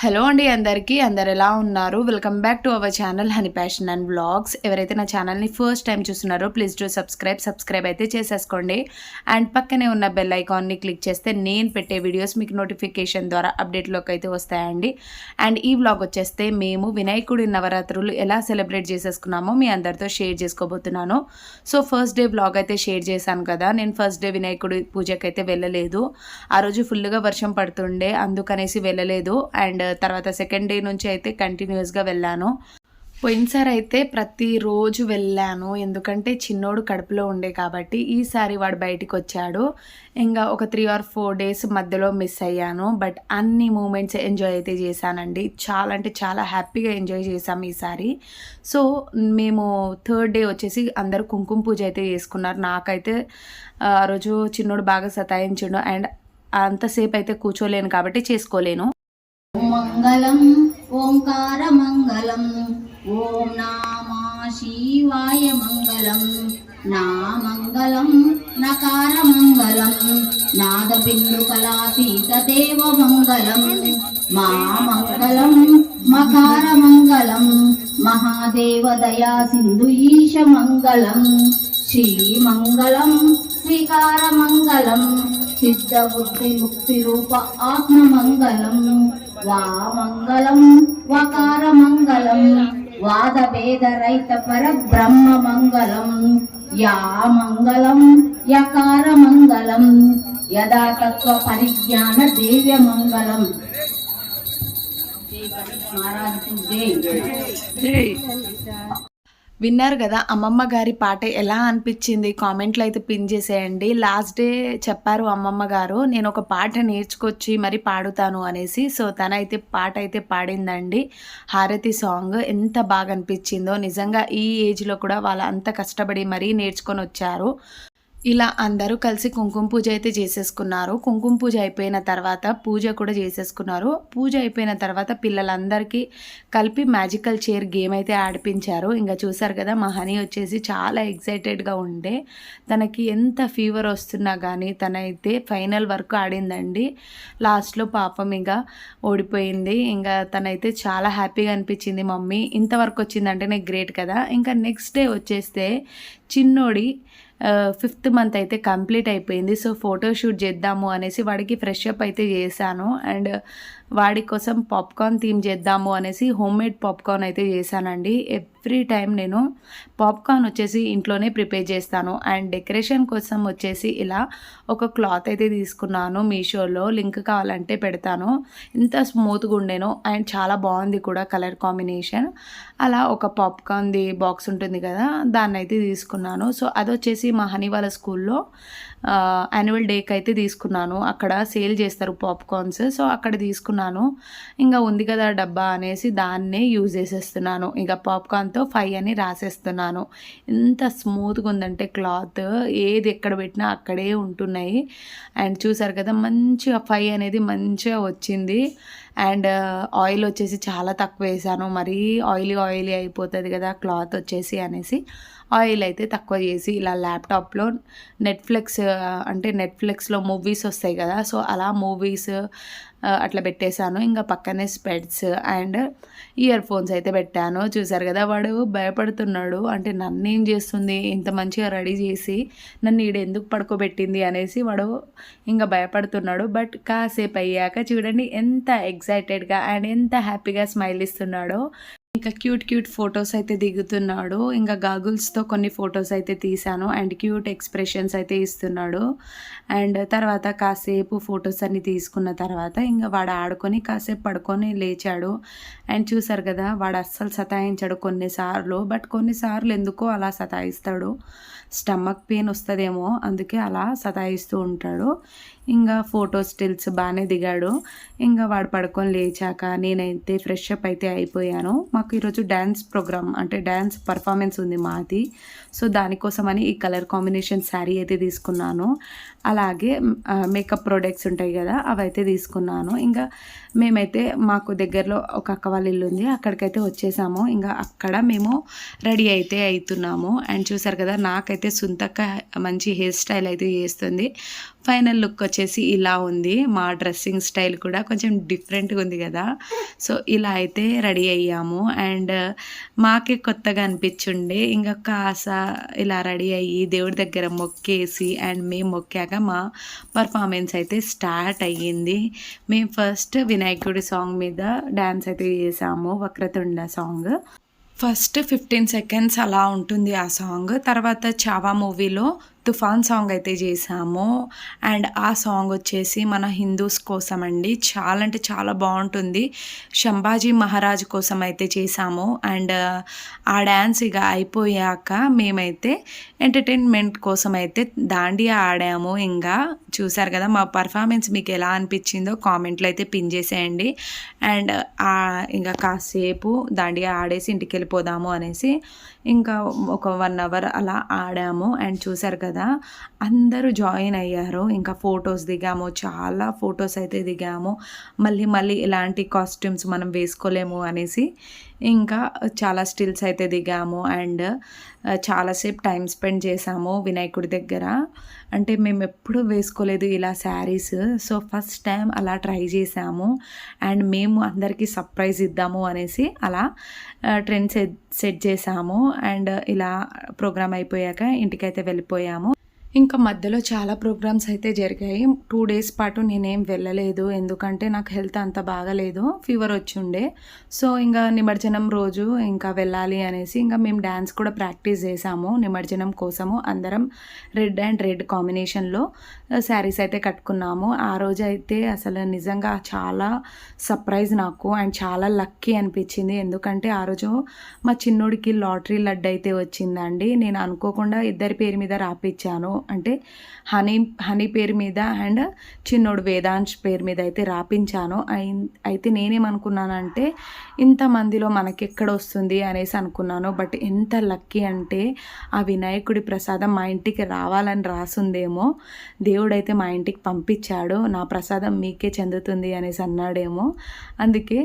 Hello అండి అందరికీ అందరు ఎలా ఉన్నారు? Welcome back to our channel Honey Passion and Blogs ఎవరైతే నా ఛానల్ని ఫస్ట్ టైం చూస్తున్నారో ప్లీజ్ డూ సబ్స్క్రైబ్ సబ్స్క్రైబ్ అయితే చేసేసుకోండి. అండ్ పక్కనే ఉన్న బెల్ ఐకాన్ని క్లిక్ చేస్తే నేను పెట్టే వీడియోస్ మీకు నోటిఫికేషన్ ద్వారా అప్డేట్లోకి అయితే వస్తాయండి. అండ్ ఈ వ్లాగ్ వచ్చేస్తే మేము వినాయకుడి నవరాత్రులు ఎలా సెలబ్రేట్ చేసేసుకున్నామో మీ అందరితో షేర్ చేసుకోబోతున్నాను. సో ఫస్ట్ డే బ్లాగ్ అయితే షేర్ చేశాను కదా. నేను ఫస్ట్ డే వినాయకుడి పూజకి అయితే వెళ్ళలేదు. ఆ రోజు ఫుల్గా వర్షం పడుతుండే అందుకనేసి వెళ్ళలేదు. అండ్ తర్వాత సెకండ్ డే నుంచి అయితే కంటిన్యూస్గా వెళ్ళాను. పోయినసారి అయితే ప్రతిరోజు వెళ్ళాను. ఎందుకంటే చిన్నోడు కడుపులో ఉండే కాబట్టి ఈసారి వాడు బయటికి వచ్చాడు. ఇంకా ఒక త్రీ ఆర్ ఫోర్ డేస్ మధ్యలో మిస్ అయ్యాను. బట్ అన్ని మూమెంట్స్ ఎంజాయ్ అయితే చేశానండి. చాలా అంటే చాలా హ్యాపీగా ఎంజాయ్ చేశాం ఈసారి. సో మేము థర్డ్ డే వచ్చేసి అందరూ కుంకుమ పూజ అయితే చేసుకున్నారు. నాకైతే ఆ రోజు చిన్నోడు బాగా సతాయించిండు. అండ్ అంతసేపు అయితే కూర్చోలేను కాబట్టి చేసుకోలేను. మంగళం ఓంకార మంగళం ఓం నామా శివాయ మంగళం నా మంగళం నకార మంగళం కళాతీత దేవ మంగళం మా మంగళం మకార మంగళం మహాదేవ దయా సింధు ఈశ మంగళం శ్రీమంగళం శ్రీకారమంగళం సిద్ధ బుద్ధి ముక్తి రూప ఆత్మ మంగళం వామంగళం వకారమంగళం వాద భేద రహిత పరబ్రహ్మ మంగళం యా మంగళం యకార మంగళం యథా తత్వ పరిజ్ఞాన దేవ్య మంగళం జై. గణేష్ మహారాజ్ జై. విన్నారు కదా అమ్మమ్మ గారి పాట ఎలా అనిపించింది? కామెంట్లో అయితే పిన్ చేసేయండి. లాస్ట్ డే చెప్పారు అమ్మమ్మ గారు నేను ఒక పాట నేర్చుకొచ్చి మరి పాడుతాను అనేసి. సో తనైతే పాట అయితే పాడిందండి. హారతి సాంగ్ ఎంత బాగా అనిపించిందో. నిజంగా ఈ ఏజ్లో కూడా వాళ్ళు అంత కష్టపడి మరీ నేర్చుకొని వచ్చారు. ఇలా అందరూ కలిసి కుంకుమ పూజ అయితే చేసేసుకున్నారు. కుంకుమ పూజ అయిపోయిన తర్వాత పూజ కూడా చేసేసుకున్నారు. పూజ అయిపోయిన తర్వాత పిల్లలందరికీ కలిపి మ్యాజికల్ చైర్ గేమ్ అయితే ఆడిపించారు. ఇంకా చూసారు కదా మా హనీ వచ్చేసి చాలా ఎగ్జైటెడ్గా ఉండే. తనకి ఎంత ఫీవర్ వస్తున్నా కానీ తనైతే ఫైనల్ వరకు ఆడిందండి. లాస్ట్లో పాపం ఇంకా ఓడిపోయింది. ఇంకా తనైతే చాలా హ్యాపీగా అనిపించింది మమ్మీ. ఇంతవరకు వచ్చిందంటే నాకు గ్రేట్ కదా. ఇంకా నెక్స్ట్ డే వచ్చేస్తే చిన్నోడి ఫిఫ్త్ మంత్ అయితే కంప్లీట్ అయిపోయింది. సో ఫోటో షూట్ చేద్దాము అనేసి వాడికి ఫ్రెష్ అప్ అయితే చేశాను. అండ్ వాడి కోసం పాప్కార్న్ థీమ్ చేద్దాము అనేసి హోమ్ మేడ్ పాప్కార్న్ అయితే చేశానండి. ఎవ్రీ టైం నేను పాప్కార్న్ వచ్చేసి ఇంట్లోనే ప్రిపేర్ చేస్తాను. అండ్ డెకరేషన్ కోసం వచ్చేసి ఇలా ఒక క్లాత్ అయితే తీసుకున్నాను మీషోలో. లింక్ కావాలంటే పెడతాను. ఎంత స్మూత్గా ఉండేను. అండ్ చాలా బాగుంది కూడా కలర్ కాంబినేషన్. అలా ఒక పాప్కార్న్ది బాక్స్ ఉంటుంది కదా దాన్ని అయితే తీసుకున్నాను. సో అది వచ్చేసి మా హనీ వాళ్ళ స్కూల్లో. యాన్యువల్ డేకి అయితే తీసుకున్నాను. అక్కడ సేల్ చేస్తారు పాప్కార్న్స్. సో అక్కడ తీసుకున్నాను. ఇంకా ఉంది కదా డబ్బా అనేసి దాన్నే యూజ్ చేసేస్తున్నాను. ఇక పాప్కార్న్తో ఫైవ్ అని రాసేస్తున్నాను. ఎంత స్మూత్గా ఉందంటే క్లాత్ ఏది ఎక్కడ పెట్టినా అక్కడే ఉంటున్నాయి. అండ్ చూసారు కదా మంచిగా ఫైవ్ అనేది మంచిగా వచ్చింది. అండ్ ఆయిల్ వచ్చేసి చాలా తక్కువ వేసాను. మరీ ఆయిలీ ఆయిలీ అయిపోతుంది కదా క్లాత్ వచ్చేసి అనేసి. ఆయిల్ అయితే తక్కువ చేసి ఇలా ల్యాప్టాప్లో నెట్ఫ్లిక్స్ అంటే నెట్ఫ్లిక్స్లో మూవీస్ వస్తాయి కదా సో అలా మూవీస్ అట్లా పెట్టేశాను. ఇంకా పక్కనే స్పెడ్స్ అండ్ ఇయర్ ఫోన్స్ అయితే పెట్టాను. చూసారు కదా వాడు భయపడుతున్నాడు. అంటే నన్ను ఏం చేస్తుంది? ఇంత మంచిగా రెడీ చేసి నన్ను ఈడు ఎందుకు పడుకోబెట్టింది అనేసి వాడు ఇంకా భయపడుతున్నాడు. బట్ కాసేపు అయ్యాక చూడండి ఎంత ఎగ్జైటెడ్గా అండ్ ఎంత హ్యాపీగా స్మైల్ ఇస్తున్నాడో. ఇంకా క్యూట్ క్యూట్ ఫొటోస్ అయితే దిగుతున్నాడు. ఇంకా గాగుల్స్తో కొన్ని ఫొటోస్ అయితే తీశాను. అండ్ క్యూట్ ఎక్స్ప్రెషన్స్ అయితే ఇస్తున్నాడు. అండ్ తర్వాత కాసేపు ఫొటోస్ అన్ని తీసుకున్న తర్వాత ఇంకా వాడు ఆడుకొని కాసేపు పడుకొని లేచాడు. అండ్ చూసారు కదా వాడు అస్సలు సతాయించాడు కొన్నిసార్లు. బట్ కొన్నిసార్లు ఎందుకో అలా సతాయిస్తాడు. స్టమక్ పెయిన్ వస్తుందేమో అందుకే అలా సతాయిస్తూ ఉంటాడు. ఇంకా ఫోటో స్టిల్స్ బాగానే దిగాడు. ఇంకా వాడు పడుకొని లేచాక నేనైతే ఫ్రెష్ అప్ అయితే అయిపోయాను. మాకు ఈరోజు డ్యాన్స్ ప్రోగ్రామ్ అంటే డ్యాన్స్ పర్ఫార్మెన్స్ ఉంది మాది. సో దానికోసమని ఈ కలర్ కాంబినేషన్ శారీ అయితే తీసుకున్నాను. అలాగే మేకప్ ప్రోడక్ట్స్ ఉంటాయి కదా అవి అయితే తీసుకున్నాను. ఇంకా మేమైతే మాకు దగ్గరలో ఒక అక్క వాళ్ళ ఇల్లు ఉంది. అక్కడికైతే వచ్చేసాము. ఇంకా అక్కడ మేము రెడీ అయితే అవుతున్నాము అండ్ చూసారు కదా నాకైతే సుంతక్క మంచి హెయిర్ స్టైల్ అయితే చేస్తుంది. ఫైనల్ లుక్ వచ్చేసి ఇలా ఉంది. మా డ్రెస్సింగ్ స్టైల్ కూడా కొంచెం డిఫరెంట్గా ఉంది కదా. సో ఇలా అయితే రెడీ అయ్యాము. అండ్ మాకే కొత్తగా అనిపించుండే ఇంకా కాస ఇలా రెడీ అయ్యి దేవుడి దగ్గర మొక్కేసి అండ్ మేము మొక్కాక మా పర్ఫార్మెన్స్ అయితే స్టార్ట్ అయ్యింది. మేము ఫస్ట్ వినాయకుడి సాంగ్ మీద డ్యాన్స్ అయితే చేసాము Vakratunda song. First fifteen seconds అలా ఉంటుంది ఆ సాంగ్. తర్వాత చావా మూవీలో తుఫాన్ సాంగ్ అయితే చేసాము. అండ్ ఆ సాంగ్ వచ్చేసి మన హిందూస్ కోసం అండి చాలా అంటే చాలా బాగుంటుంది. శంభాజీ మహారాజ్ కోసం అయితే చేసాము. అండ్ ఆ డ్యాన్స్ ఇక అయిపోయాక మేమైతే ఎంటర్టైన్మెంట్ కోసం అయితే దాండియా ఆడాము ఇంకా. చూసారు కదా మా పర్ఫార్మెన్స్ మీకు ఎలా అనిపించిందో కామెంట్లో అయితే పిన్ చేసేయండి. అండ్ ఇంకా కాసేపు దాండియా ఆడేసి ఇంటికి వెళ్ళిపోదాము అనేసి ఇంకా ఒక వన్ అవర్ అలా ఆడాము. అండ్ చూసారు కదా అందరూ జాయిన్ అయ్యారు. ఇంకా ఫొటోస్ దిగాము. చాలా ఫొటోస్ అయితే దిగాము. మళ్ళీ మళ్ళీ ఇలాంటి కాస్ట్యూమ్స్ మనం వేసుకోలేము అనేసి ఇంకా చాలా స్టిల్స్ అయితే దిగాము అండ్ చాలాసేపు టైం స్పెండ్ చేసాము వినాయకుడి దగ్గర. అంటే మేము ఎప్పుడు వేసుకోలేదు ఇలా శారీస్. సో ఫస్ట్ టైం అలా ట్రై చేసాము అండ్ మేము అందరికీ సర్ప్రైజ్ ఇద్దాము అనేసి అలా ట్రెండ్ సెట్ సెట్ చేసాము అండ్ ఇలా ప్రోగ్రామ్ అయిపోయాక ఇంటికైతే వెళ్ళిపోయాము. ఇంకా మధ్యలో చాలా ప్రోగ్రామ్స్ అయితే జరిగాయి. టూ డేస్ పాటు నేనేం వెళ్ళలేదు. ఎందుకంటే నాకు హెల్త్ అంత బాగాలేదు. ఫీవర్ వచ్చి ఉండే సో ఇంకా నిమజ్జనం రోజు ఇంకా వెళ్ళాలి అనేసి ఇంకా మేము డ్యాన్స్ కూడా ప్రాక్టీస్ చేసాము. నిమజ్జనం కోసము అందరం రెడ్ అండ్ రెడ్ కాంబినేషన్లో శారీస్ అయితే కట్టుకున్నాము. ఆ రోజు అయితే అసలు నిజంగా చాలా సర్ప్రైజ్ నాకు అండ్ చాలా లక్కీ అనిపించింది. ఎందుకంటే ఆ రోజు మా చిన్నోడికి లాటరీ లడ్డు అయితే వచ్చిందండి. నేను అనుకోకుండా ఇద్దరి పేరు మీద రాపిచ్చాను. అంటే హనీ హనీ పేరు మీద అండ్ చిన్నోడు వేదాంశ్ పేరు మీద అయితే రాపించాను. అయితే నేనేమనుకున్నానంటే ఇంతమందిలో మనకి ఎక్కడ వస్తుంది అనేసి అనుకున్నాను. బట్ ఎంత లక్కీ అంటే ఆ వినాయకుడి ప్రసాదం మా ఇంటికి రావాలని రాసుందేమో దేవుడైతే మా ఇంటికి పంపించాడు. నా ప్రసాదం మీకే చెందుతుంది అనేసి అన్నాడేమో. అందుకే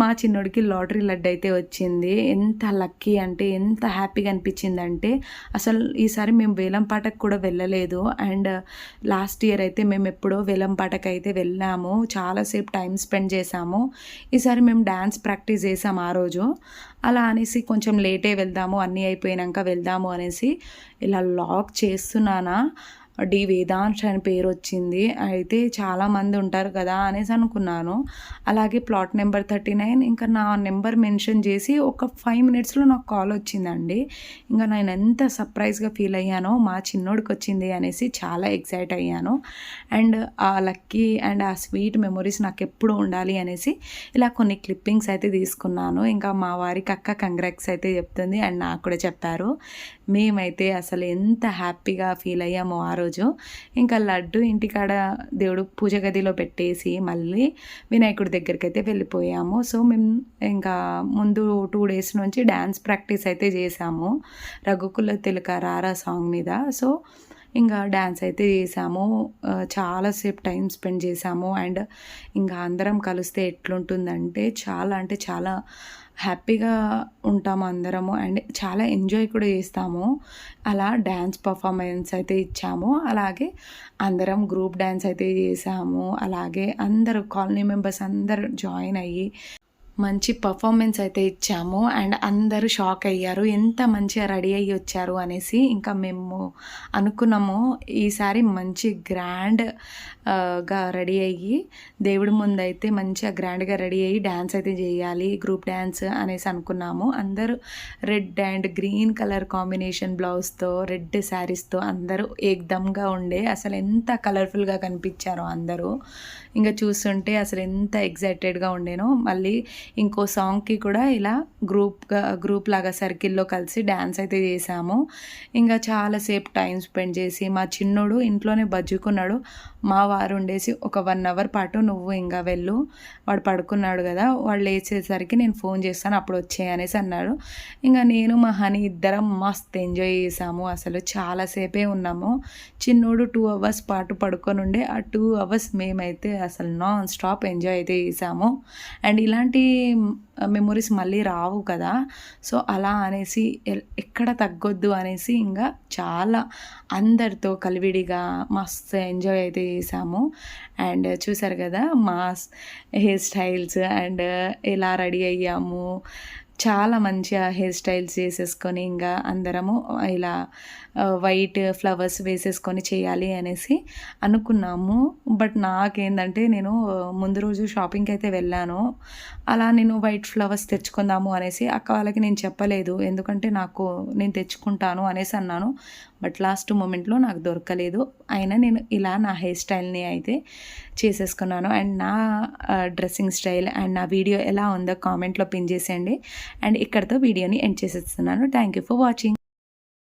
మా చిన్నోడికి లాటరీ లడ్డు అయితే వచ్చింది. ఎంత లక్కీ అంటే ఎంత హ్యాపీగా అనిపించిందంటే అసలు ఈసారి మేము వేలంపాటకు కూడా వెళ్ళలేదు. అండ్ లాస్ట్ ఇయర్ అయితే మేము ఎప్పుడో వేలంపాటకు అయితే వెళ్ళాము. చాలాసేపు టైం స్పెండ్ చేసాము ఈసారి మేము డ్యాన్స్ ప్రాక్టీస్ చేసాము ఆ రోజు. అలా అనేసి కొంచెం లేటే వెళ్దాము అన్నీ అయిపోయినాక వెళ్దాము అనేసి ఇలా లాక్ చేస్తున్నానా. డి వేదాంశ్ అని పేరు వచ్చింది. అయితే చాలామంది ఉంటారు కదా అనేసి అనుకున్నాను. అలాగే ప్లాట్ నెంబర్ థర్టీ నైన్ ఇంకా నా నెంబర్ మెన్షన్ చేసి ఒక ఫైవ్ మినిట్స్లో నాకు కాల్ వచ్చిందండి. ఇంకా నేను ఎంత సర్ప్రైజ్గా ఫీల్ అయ్యానో మా చిన్నోడికి వచ్చింది అనేసి చాలా ఎక్సైట్ అయ్యాను. అండ్ ఆ లక్కీ అండ్ ఆ స్వీట్ మెమొరీస్ నాకు ఎప్పుడు ఉండాలి అనేసి ఇలా కొన్ని క్లిప్పింగ్స్ అయితే తీసుకున్నాను. ఇంకా మా వారికి అక్క కంగ్రాక్స్ అయితే చెప్తుంది అండ్ నాకు కూడా చెప్పారు. మేమైతే అసలు ఎంత హ్యాపీగా ఫీల్ అయ్యామో ఆ రోజు రోజు. ఇంకా లడ్డు ఇంటికాడ దేవుడు పూజ గదిలో పెట్టేసి మళ్ళీ వినాయకుడి దగ్గరికి అయితే వెళ్ళిపోయాము. సో మేము ఇంకా ముందు టూ డేస్ నుంచి డ్యాన్స్ ప్రాక్టీస్ అయితే చేసాము రఘుకుల తిలక రారా సాంగ్ మీద. సో ఇంకా డ్యాన్స్ అయితే చేసాము. చాలాసేపు టైం స్పెండ్ చేసాము. అండ్ ఇంకా అందరం కలిస్తే ఎట్లుంటుందంటే చాలా అంటే చాలా హ్యాపీగా ఉంటాము అందరము. అండ్ చాలా ఎంజాయ్ కూడా చేస్తాము. అలా డ్యాన్స్ పర్ఫార్మెన్స్ అయితే ఇచ్చాము. అలాగే అందరం గ్రూప్ డ్యాన్స్ అయితే చేసాము. అలాగే అందరూ కాలనీ మెంబర్స్ అందరు జాయిన్ అయ్యి మంచి పర్ఫార్మెన్స్ అయితే ఇచ్చాము. అండ్ అందరూ షాక్ అయ్యారు. ఎంత మంచిగా రెడీ అయ్యి వచ్చారు అనేసి ఇంకా మేము అనుకున్నాము. ఈసారి మంచి గ్రాండ్గా రెడీ అయ్యి దేవుడి ముందు అయితే మంచిగా గ్రాండ్గా రెడీ అయ్యి డ్యాన్స్ అయితే చేయాలి గ్రూప్ డ్యాన్స్ అనేసి అనుకున్నాము. అందరూ red and green colour combination బ్లౌజ్తో red శారీస్తో అందరూ ఏకదమ్గా ఉండే అసలు ఎంత కలర్ఫుల్గా కనిపించారో అందరూ. ఇంకా చూస్తుంటే అసలు ఎంత ఎగ్జైటెడ్గా ఉండేనో. మళ్ళీ ఇంకో సాంగ్కి కూడా ఇలా గ్రూప్గా గ్రూప్ లాగా సర్కిల్లో కలిసి డ్యాన్స్ అయితే చేసాము. ఇంకా చాలాసేపు టైం స్పెండ్ చేసి మా చిన్నోడు ఇంట్లోనే బజ్జుకున్నాడు. మా వారు ఉండేసి ఒక వన్ అవర్ పాటు నువ్వు ఇంకా వెళ్ళు. వాడు పడుకున్నాడు కదా వాడు లేచేసరికి నేను ఫోన్ చేస్తాను అప్పుడు వచ్చేయనేసి అన్నాడు. ఇంకా నేను మా హనీ ఇద్దరం మస్త్ ఎంజాయ్ చేసాము. అసలు చాలాసేపే ఉన్నాము. చిన్నోడు టూ అవర్స్ పాటు పడుకొని ఉండే ఆ టూ అవర్స్ మేమైతే అసలు నాన్ స్టాప్ ఎంజాయ్ అయితే చేసాము. అండ్ ఇలాంటి మెమొరీస్ మళ్ళీ రావు కదా. సో అలా అనేసి ఎక్కడ తగ్గొద్దు అనేసి ఇంకా చాలా అందరితో కలివిడిగా మస్తు ఎంజాయ్ అయితే చేసాము. అండ్ చూసారు కదా మాస్ హెయిర్ స్టైల్స్ అండ్ ఎలా రెడీ అయ్యాము. చాలా మంచిగా హెయిర్ స్టైల్స్ చేసేసుకొని ఇంకా అందరము ఇలా వైట్ ఫ్లవర్స్ వేసేసుకొని చేయాలి అనేసి అనుకున్నాము. బట్ నాకేందంటే నేను ముందు రోజు షాపింగ్కి అయితే వెళ్ళాను. అలా నేను వైట్ ఫ్లవర్స్ తెచ్చుకుందాము అనేసి అక్క వాళ్ళకి నేను చెప్పలేదు. ఎందుకంటే నాకు నేను తెచ్చుకుంటాను అనేసి అన్నాను. బట్ లాస్ట్ మూమెంట్లో నాకు దొరకలేదు. అయినా నేను ఇలా నా హెయిర్ స్టైల్ని అయితే చేసేసుకున్నాను. అండ్ నా డ్రెస్సింగ్ స్టైల్ అండ్ నా వీడియో ఎలా ఉందో కామెంట్లో పిన్ చేసేయండి. అండ్ ఇక్కడితో వీడియోని ఎండ్ చేసేస్తున్నాను. Thank you for watching.